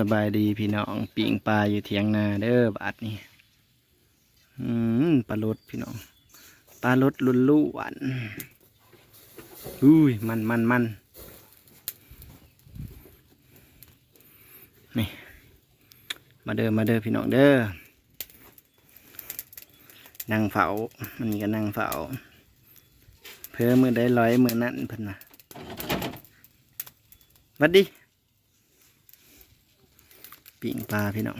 สบายดีพี่น้องปิ่งปลาอยู่เทียงนาเด้อบาดนี่อืมปลาลดพี่น้องปลาลดลุนลุ่หวานอุ้ยมันมันมันนี่มาเด้อมาเด้อพี่น้องเด้อนั่งเฝ้ามันนี่ก็นั่งเฝ้าเพื่อมือได้ร้อยมือนั่นเพิ่นนะวัดดี ปิ่งปลาพี่น้อง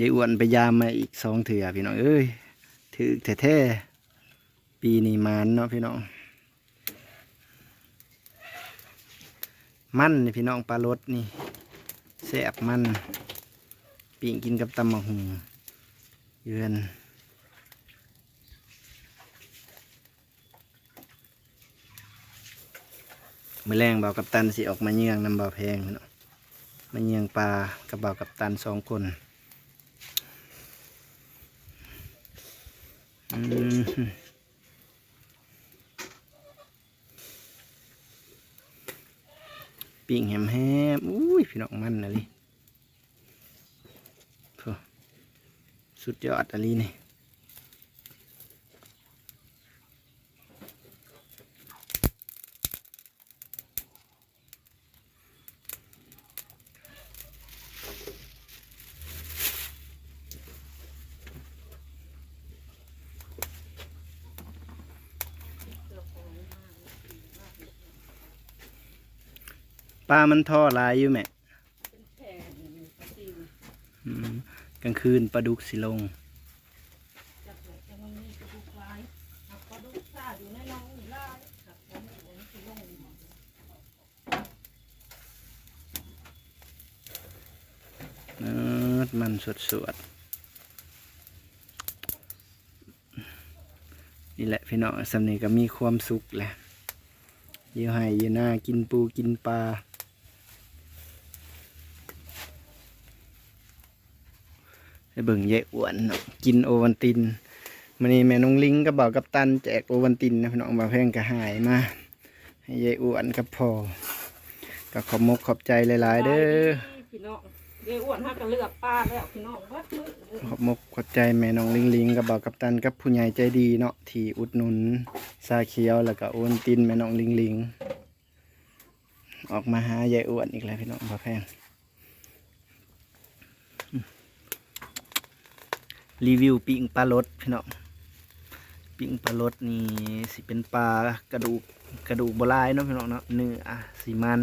ยายอ้วนไปยามมาอีกสองเถื่อพี่น้องเอ้ยถือแท้ๆปีนี้มานเนาะพี่น้องมันนี่พี่น้องปลารสนี่แซ่บมัน ปิ่งกินกับตำมะหุงเยือน มือแรงเบากับตันสิออกมาเยี่ยงนำเบาแพงพี่น้องมาเยี่ยงปลากับเบากับตันสองคนปิ่งแฮมแฮมๆอุ้ยพี่น้องมันอะไรสุดยอดอะไรนี่ ปลามันท่อลายอยู่แม่อืมกลางคืนปลาดุกสิลงเออมันสดสดๆนี่แหละพี่น้องสำนีก็มีความสุขแหละอยี่ให้อยี่หน้ากินปูกินปลา ให้เบิ่งยายอ้วนเนาะกินโอวันตินมันนี้แม่น้องลิงก็บอกกับตันแจกโอวันตินนะพี่น้องมาแพงก็หายมาให้ยายอ้วนกับพ่อก็ขอบมกขอบใจหลาย ๆ เด้อพี่น้องเดี๋ยวอ้วนห้าก็เลือกป้าแล้วพี่น้องวัดมือเลยขอบมกขอบใจแม่น้องลิงลิงกับบ่าวกับตันกับผู้ใหญ่ใจดีเนาะที่อุดหนุนซาเขียวแล้วก็โอนตินแม่น้องลิงลิงออกมาหายายอ้วนอีกแล้วพี่น้องบ่าแพง รีวิวปิ่งปลารดพี่น้องปิ่งปลารดนี่สิเป็นปลากระดูกกระดูกโบราณเนาะพี่น้องเนาะเนื้อสีมัน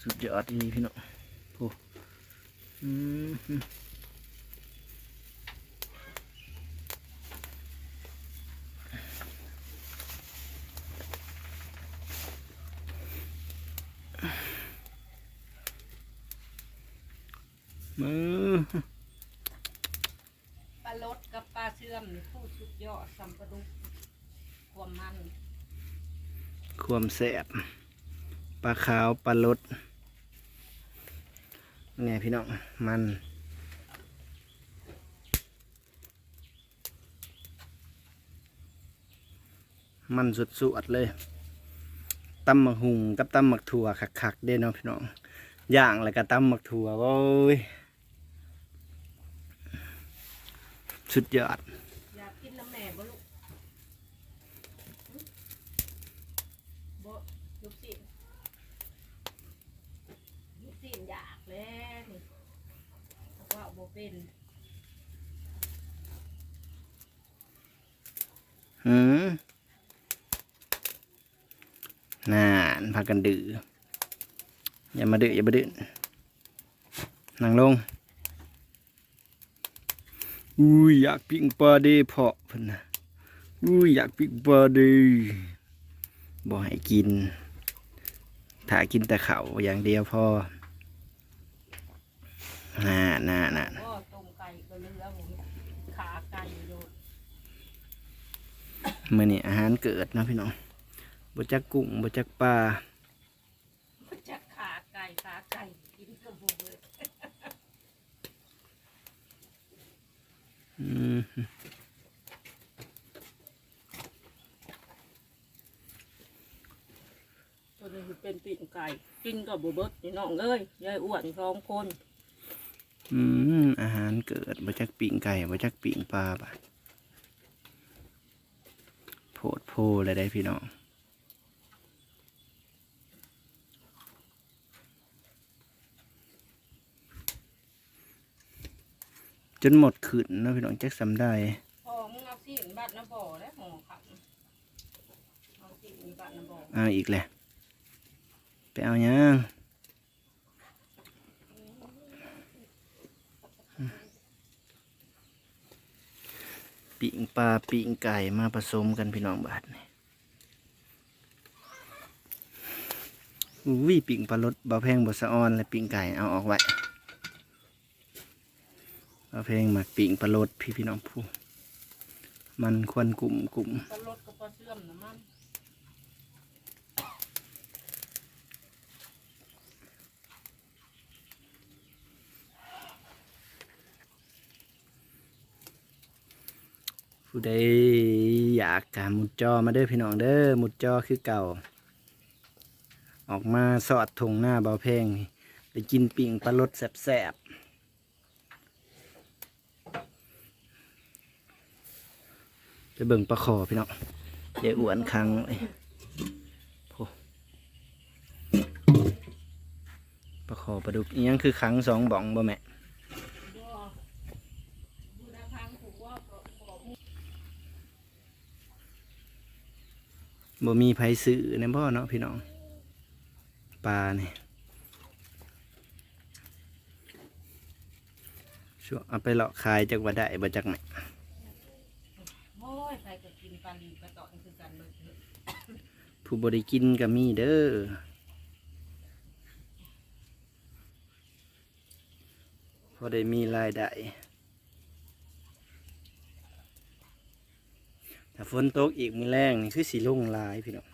สุดยอดดีพี่น้องโอ้อืมมือ ปลาลดกับปลาเชื่อมนี่ผู้สุดยอดสัมปะดุกความมันความแสบปลาขาวปลาลดไงพี่น้องมันมันสุดสวดๆเลยตำหมักหุงกับตำหมักถั่วคักๆเด้เนาะพี่น้องย่างแล้วก็ตำหมักถั่วโอ้ยสุดยอด อยากกินน้ำแม่บ่ลูกหึบ่ลูกศิษย์ ลูกศิษย์อยากแล้วนี่บอกว่าบ่เป็นหืมน่านพากันดื้ออย่ามาดื้ออย่ามาดื้อนั่งลง อุ้ยอยากปิ้งปลาเดเพาะเพิ่นนะอุ้ยอยากปิ้งปลาเดบ่ให้กิน ถ้ากินแต่เขาอย่างเดียวพอ น่าน่าน่าก็ต้มเมื่อนี่อาหารเกิดนะพี่น้องบจักกุ้งบจักปลาบจักขาไก่ขาไก่กินกระบือตัวนี้เป็นปีนไก่ กินกับบุเบิร์ตพี่น้องเลยยายอ้วนสองคน อืมอาหารเกิดบ่จักปิ่งไก่บ่จักปิ่งปลาบาดโพดโพเลยได้พี่น้องจนหมดขืนเนาะพี่น้องจักสำได้พอมึงเอาสินบัดน้ำบ่อแล้วห่อขับเอาสินบัดน้ำบ่อเอาอีกแหละไปเอายัง ปิ่งปลาปิ่งไก่มาผสมกันพี่น้องบาทนี่วิปิ่งปลารสบาแพงบสะออนและปิ่งไก่เอาออกไว้บาแพงหมักปิ่งปลารสพี่พี่น้องผู้มันควรกลุ่มกลุ่มปลาลดกับปลาเชื่อมน้มัน ผู้ใดอยากกามุดจอมาเด้อพี่น้องเด้อมุดจอคือเก่า ออกมาสอดทงหน้าเบาเพงไปกินปิ่งปลารสแสบๆไปเบิ่งปลาขอพี่น้องเดี๋ยวอ้วนครั้งเลยโพปลาขอปลาดุกอีหยังคือครั้งสองบ่องบ่แม่ บ่ดูแลทางผูกว่าก็บอก บ่มีไผซื้อในบ่อเนาะพี่น้องปลาเนี่ยช่วงเอาไปเลาะขายจากว่าได้บ่จากไหนโอ้ยใครก็กินปลาลีปลาตอนคือกันเบิดเถอะผู้บริกินก็มีเด้อพอได้มีรายได้ ถ้าฝนตกอีกมื้อแรงนี่คือสีลงหลายพี่น้อง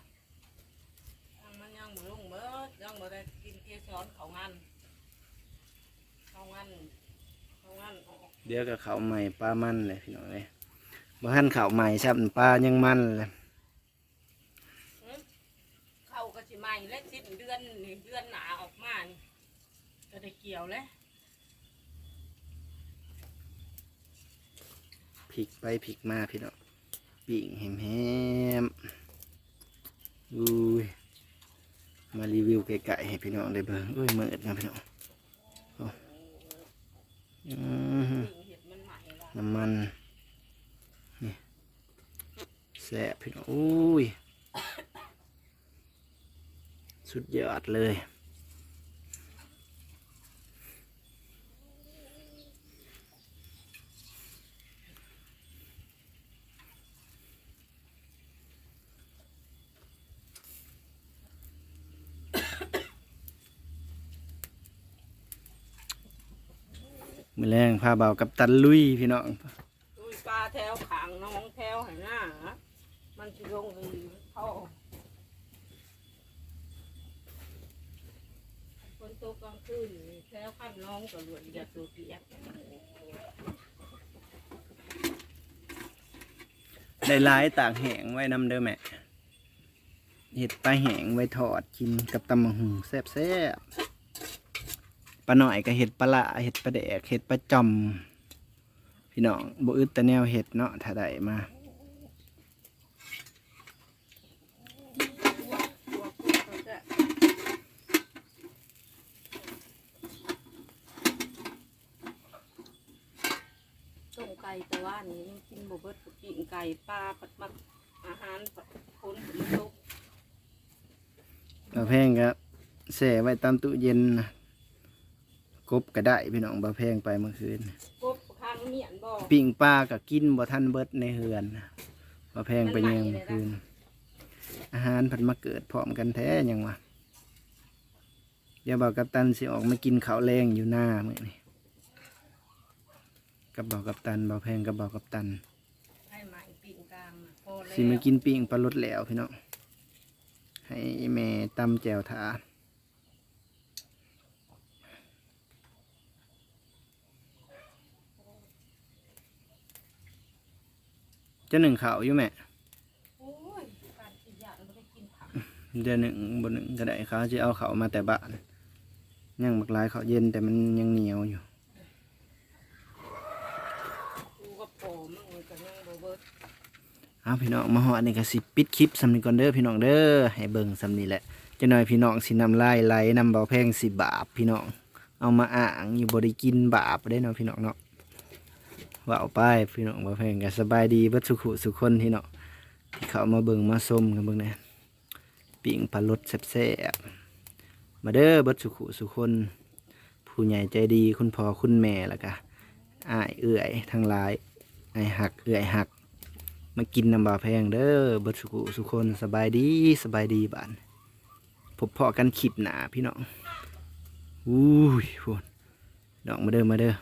ทางมันยังบ่ลงเบิดยังบ่ได้กินเกสรเขางันเขางันเขางันออกเดี๋ยวก็เขาวใหม่ปลามันเลยพี่น้องเลยบ่ทันเขาวใหม่ซับปลายังมันเลยเข้าก็สิใหม่และสิ้นเดือนนี่เดือนหนาออกมานี่ก็ได้เกี่ยวแล้วพลิกไปพลิกมาพี่น้อง ปิ่งแฮมแฮมๆอุ้ยมารีวิวไก่ๆให้พี่น้องได้เบิ่งอุ้ยมืดนะพี่น้องโอ้อือหือสิ่งเห็ดมันใหม่ละน้ำมันนี่แซ่บพี่น้องอุ้ยสุดยอดเลย มือแรงพาเบากับตันลุยพี่น้องอุ้ยปลาแถวขางน้องแถวให้หน้ามันสิลงไปเข้าคนตกกลางคืนนี่แถวขั้นน้องก็หลวนอยากตัวเปียกได้หลายตากแหงไว้นำเด้อแม่เห็ดปลาแหงไว้ทอดกินกับตำมะหุงแซ่บแซ่บๆ ปลาหน่อยก็เห็ดปลาละเห็ดปลาแดกเห็ดปลาจอมพี่น้องบ่อึดแต่แนวเห็ดเนาะถ้าได้มาตัวกุ้งก็จะต้มไก่แต่ว่านี่ยังกินบ่เบิดกินไก่ปลาปัดมักอาหารปัดคนมันตกบาแพงก็แส่ไว้ตามตู้เย็นนะ กบก็ได้พี่น้องบาแพงไปเมื่อคืนกบข้างเมียนบ่ปิ้งปลาก็กินบ่ทันเบิดในเฮือนนะบาแพงไปเยังเมื่อคืน อาหารผัดมาเกิดพร้อมกันแท้ยังวะเดี๋ยวบอกกับตันสิออกมากินข้าวแรงอยู่หน้ามื่อนี่กับบอกกับตันบอกแพงกับบอกกับตันให้ไหมปิ่งกลางน่ะพอแล้วสิมากินปิ้งปลาลดแล้วพี่น้องให้แม่ตำแจวถา จะหนึ่งข่าวอยู่แม่โอ้ยการกินยาเราไม่ได้กินผักเดือนหนึ่งบนหนึ่งก็ได้เขาจะเอาเขามาแต่บ้านยังบักหลายเขาเย็นแต่มันยังเหนียวอยู่กูก็โผล่มึงก็ยังบ่เบิดเอาพี่น้องมาหอดนี่ก็สิปิดคลิปสำนีก่อนเด้อพี่น้องเด้อให้เบิ่งสำนีแหละจะหน่อยพี่น้องสินำลายไหลนำเบาแพงสิบาปพี่น้องเอามาอ่างอยู่บริกินบาปได้เนาะพี่น้องเนาะ ว่าเอาไปพี่น้องเบาแพงก็สบายดีบิดสุขุสุขคนพี่น้องที่เขามาเบิ่งมาส้มกันเบิ่งน่ปิ่งปลาลดแซ่บๆมาเด้อบิดสุขุสุขคน ผู้ใหญ่ใจดีคุณพ่อคุณแม่ล้วก็อ้ายเอื่อยทั้งหลายอายหักเอื่อยหัก มากินน้ำบาแพงเด้อบิดสุกุสุคนสบายดีสบายดีบานพบเพาะกันคลิปหนาพี่น้องอุ้ยพูนน้องมาเด้อมาเด้อ